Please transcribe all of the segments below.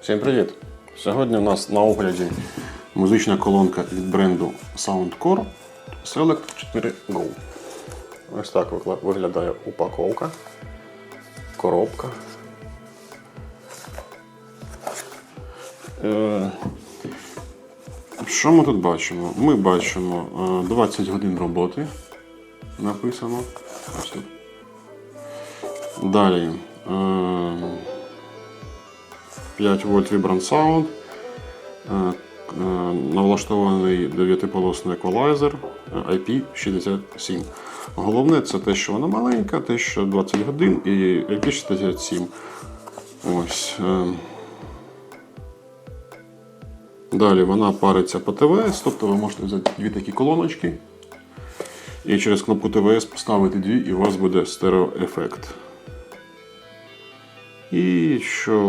Всім привіт! Сьогодні у нас на огляді музична колонка від бренду Soundcore Select 4 Go. Ось так виглядає упаковка, коробка. Е, Що ми тут бачимо? Ми бачимо е, 20 годин роботи. Написано. Далі. Е, 5 вольт Vibrant Sound, е, е, налаштований 9-полосний еквалайзер е, IP67. Головне це те, що вона маленька, те, що 20 годин і IP67. Ось. Далі вона париться по ТВС, тобто ви можете взяти дві такі колоночки і через кнопку ТВС поставити дві, і у вас буде стереоефект. І що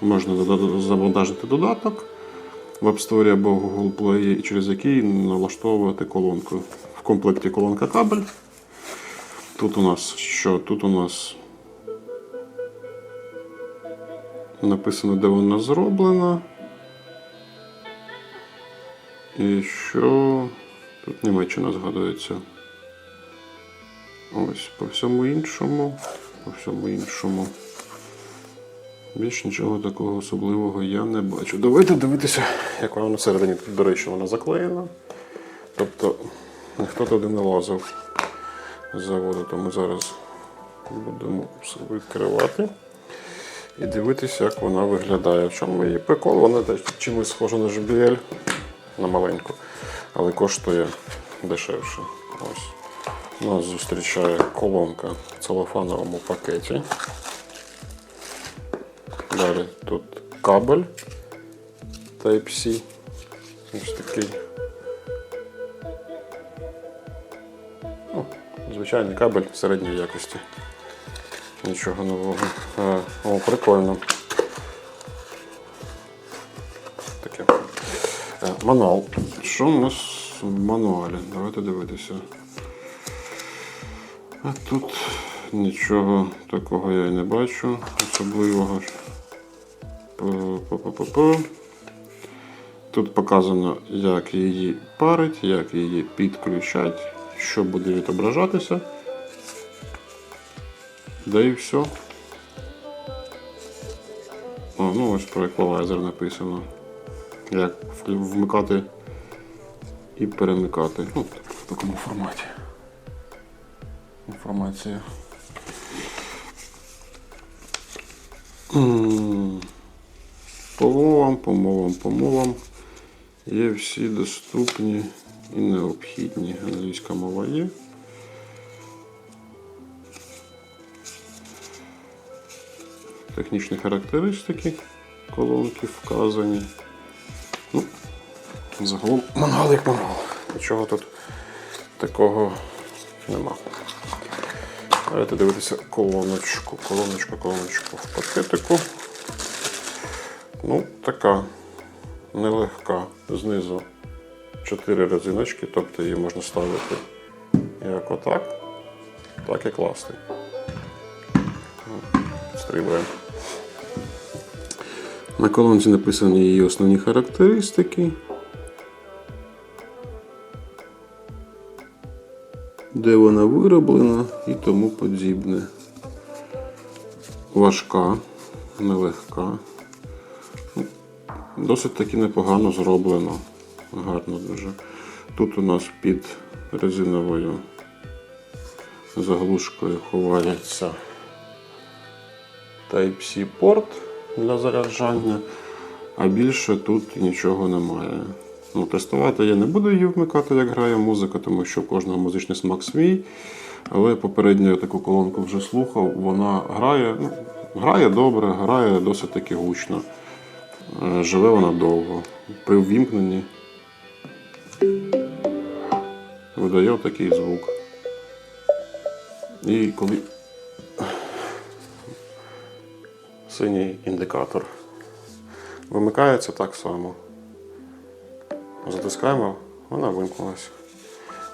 можна завантажити додаток в App Store або Google Play, через який налаштовувати колонку. В комплекті колонка кабель. Тут у нас що? Тут у нас написано, де вона зроблена. І що тут Німеччина згадується. Ось по всьому іншому. По всьому іншому. Більш нічого такого особливого я не бачу. Давайте дивитися, як вона всередині. Тут, до речі, вона заклеєна. Тобто ніхто туди не лазив з заводу, тому зараз будемо все відкривати і дивитися, як вона виглядає. В чому її прикол? Вона чимось схожа на JBL, на маленьку, але коштує дешевше. Ось. Нас зустрічає колонка в целофановому пакеті. Далі тут кабель Type-C. Ось такий. Ну, звичайний кабель середньої якості. Нічого нового. О, прикольно. Таке. Е, Мануал. Що у нас в мануалі? Давайте дивитися. А тут нічого такого я і не бачу, особливого. Тут показано, як її парить, як її підключать, що буде відображатися. Да і все. О, ну ось про еквалайзер написано. Як вмикати і перемикати. Ну, в такому форматі інформація. По мовам, по мовам, по мовам є всі доступні і необхідні. Англійська мова є. Технічні характеристики колонки вказані. Ну, загалом мангал як мангал. Нічого тут такого нема. Давайте дивитися колоночку, колоночку, колоночку в пакетику. Ну, така нелегка. Знизу 4 резиночки, тобто її можна ставити як отак, так і класти. Стрілюємо. На колонці написані її основні характеристики. Де вона вироблена і тому подібне. Важка, нелегка. Ну, Досить таки непогано зроблено. Гарно дуже. Тут у нас під резиновою заглушкою ховається Type-C порт для заряджання, а більше тут нічого немає. Ну, тестувати я не буду її вмикати, як грає музика, тому що в кожного музичний смак свій. Але попередньо я таку колонку вже слухав, вона грає, ну, грає добре, грає досить таки гучно. Е, Живе вона довго. При ввімкненні видає такий звук. І коли синій індикатор вимикається так само. Затискаємо, вона вимкнулася.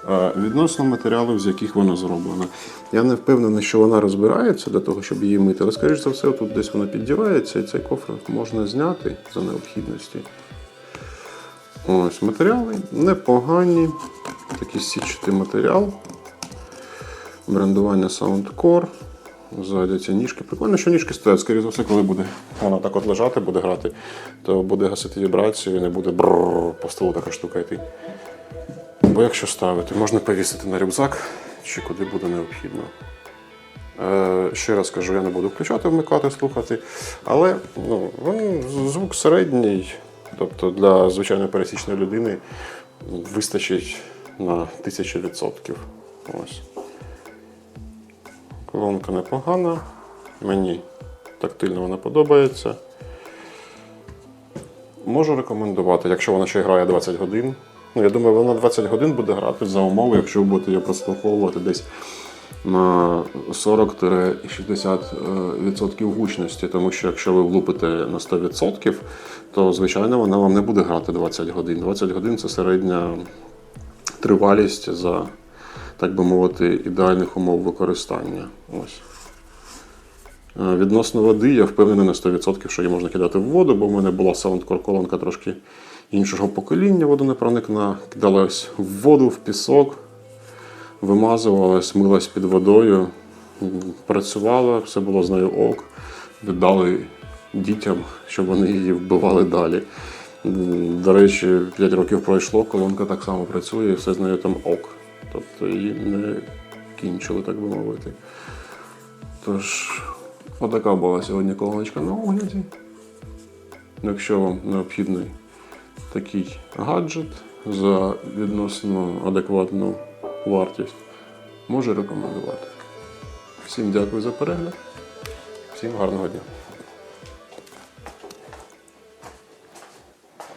Е, Відносно матеріалів, з яких вона зроблена. Я не впевнений, що вона розбирається для того, щоб її мити, але, скоріш за все, тут десь вона піддівається, і цей кофр можна зняти за необхідності. Ось матеріали непогані. Такий сітчатий матеріал. Брендування Soundcore. Ззаді ці ніжки. Прикольно, що ніжки стоять. Скоріше за все, коли буде вона так от лежати, буде грати, то буде гасити вібрацію і не буде брррр по столу така штука йти. Бо якщо ставити, можна повісити на рюкзак чи куди буде необхідно. Е, ще раз кажу, я не буду включати, вмикати, слухати. Але ну, звук середній, тобто для звичайної пересічної людини вистачить на тисячу відсотків. Ось. Колонка непогана. Мені тактильно вона подобається. Можу рекомендувати, якщо вона ще грає 20 годин. Ну, я думаю, вона 20 годин буде грати за умови, якщо ви будете її прослуховувати десь на 40-60% гучності. Тому що якщо ви влупите на 100%, то звичайно вона вам не буде грати 20 годин. 20 годин це середня тривалість за, так би мовити, ідеальних умов використання. Ось. Е, Відносно води, я впевнений на 100%, що її можна кидати в воду, бо в мене була Soundcore колонка трошки іншого покоління, водонепроникна, кидалась в воду, в пісок, вимазувалась, милась під водою, працювала, все було з нею ок. Віддали дітям, щоб вони її вбивали далі. До речі, 5 років пройшло, колонка так само працює, і все з нею там ок. Тобто її не кінчили, так би мовити. Тож, отака була сьогодні колоночка на огляді. Якщо вам необхідний такий гаджет за відносно адекватну вартість, можу рекомендувати. Всім дякую за перегляд, всім гарного дня.